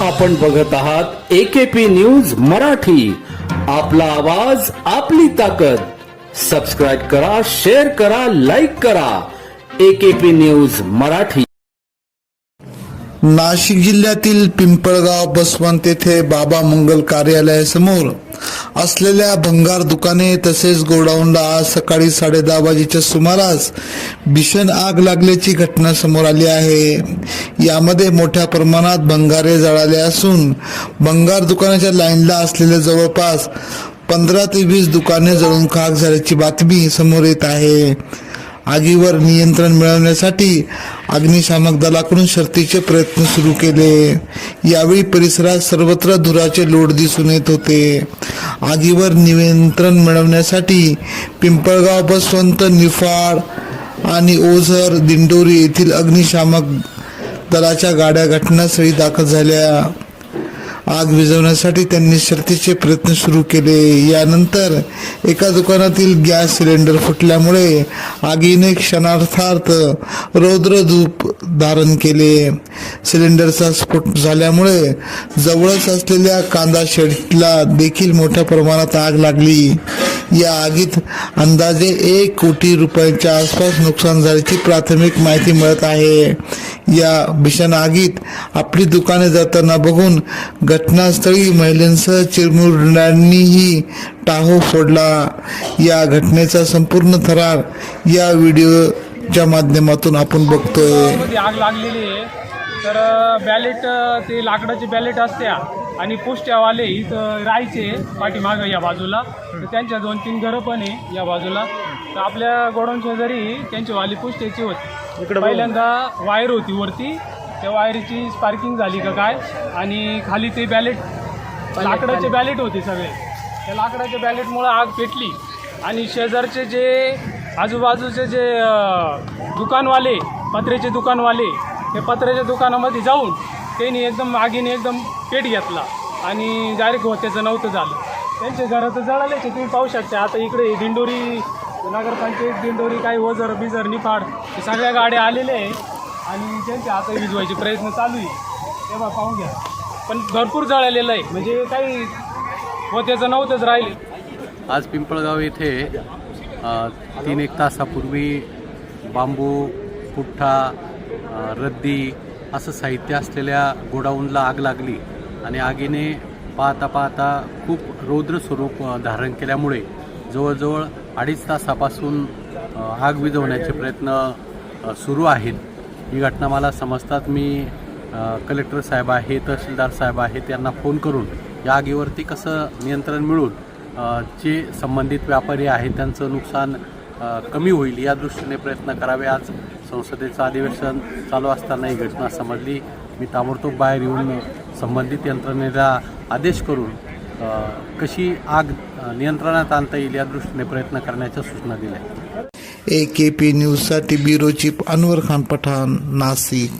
आपण बघत आहात एकेपी न्यूज मराठी. आपला आवाज आपली ताकद. सबस्क्राईब करा शेअर करा लाईक करा. AKP news Marathi. नाशिक जिल्ह्यातील पिंपळगाव बसवंत येथे बाबा मंगल कार्यालयासमोर असलेल्या भंगार दुकाने तसेच गोडाऊनला आज सकाळी साडे दहा वाजेच्या सुमारास भीषण आग लागल्याची घटना समोर आली आहे. यामध्ये मोठ्या प्रमाणात भंगारे जळाले असून भंगार दुकानाच्या लाईनला असलेल्या जवळपास पंधरा ते वीस दुकाने जळून खाक झाल्याची बातमी समोर येत आहे. आगीवर नियंत्रण मिळवण्यासाठी अग्निशामक दलाकडून शर्थीचे प्रयत्न सुरू केले. यावेळी परिसरात सर्वत्र धुराचे लोट दिसून येत होते. आगीवर नियंत्रण मिळवण्यासाठी पिंपळगाव बसवंत निफाड आणि ओझर दिंडोरी येथील अग्निशामक दलाच्या गाड्या घटनास्थळी दाखल झाल्या. आग विझवण्यासाठी त्यांनी शर्तीचे प्रयत्न सुरू केले. यानंतर एका दुकानातील गॅस सिलेंडर फुटल्यामुळे आगीने क्षणार्थार्थ रौद्र धूप धारण केले. सिलेंडरचा स्फोट झाल्यामुळे जवळच असलेल्या कांदा शेडला देखील मोठ्या प्रमाणात आग लागली. या आगीत अंदाजे एक कोटी रुपयांच्या आसपास नुकसान झाल्याची प्राथमिक माहिती मिळत आहे. या भीषण आगीत आपली दुकाने जाताना बघून घटनास्थळी महिलांसह चिरमुरड्यांनीही टाहो फोडला. या घटनेचा संपूर्ण थरार या व्हिडिओच्या माध्यमातून आपण बघतोय. आग लागलेली तर बॅलेट ते लाकडाची बॅलेट असत्या. आणि पोस्ट्यावाले इथं राहायचे पाठीमागं या बाजूला. तर त्यांच्या दोन तीन घरं पण आहे या बाजूला. तर आपल्या गोडाऊन शेजारी त्यांची वाली पोस्ट्याची होती. पहिल्यांदा वायर होती वरती. त्या वायरीची स्पार्किंग झाली का काय? आणि खाली ते बॅलेट लाकडाचे बॅलेट होते सगळे. त्या लाकडाच्या बॅलेटमुळं आग पेटली. आणि शेजारचे जे आजूबाजूचे जे दुकानवाले पत्र्याचे दुकानवाले ते पत्र्याच्या दुकानामध्ये जाऊन त्यांनी एकदम आगीने एकदम पेट घेतला आणि डायरेक्ट होत्याचं नव्हतं झालं. त्यांचे घरात तर आहे, तुम्ही पाहू शकता. आता इकडे दिंडोरी नगरपंचायत दिंडोरी काही ओझर बिजर निफाड हे सगळ्या गाड्या आलेल्या आहे. आणि त्यांचे आता विजवायचे प्रयत्न चालू आहे. तेव्हा पाहून घ्या. पण भरपूर जळालेलं आहे. म्हणजे काही होत्याचं नव्हतंच राहिले. आज पिंपळगाव येथे तीन एक तासापूर्वी बांबू पुठ्ठा रद्दी असं साहित्य असलेल्या गोडाऊनला आग लागली आणि आगीने पाहता पाहता खूप रौद्र स्वरूप धारण केल्यामुळे जवळजवळ अडीच तासापासून आग विझवण्याचे प्रयत्न सुरू आहेत. ही घटना मला समजतात मी कलेक्टर साहेब आहे तहसीलदार साहेब आहेत यांना फोन करून या आगीवरती कसं नियंत्रण मिळून जे संबंधित व्यापारी आहेत त्यांचं नुकसान कमी होईल या दृष्टीने प्रयत्न करावे आज संसदेचं अधिवेशन चालू असताना ही घटना समजली. मी ताबडतोब बाहेर येऊन संबंधित यंत्रणेला आदेश करून कशी आग नियंत्रणात आणता येईल या दृष्टीने प्रयत्न करण्याच्या सूचना दिल्या. ए के पी न्यूजसाठी ब्युरो चीफ अनवर खान पठाण नाशिक.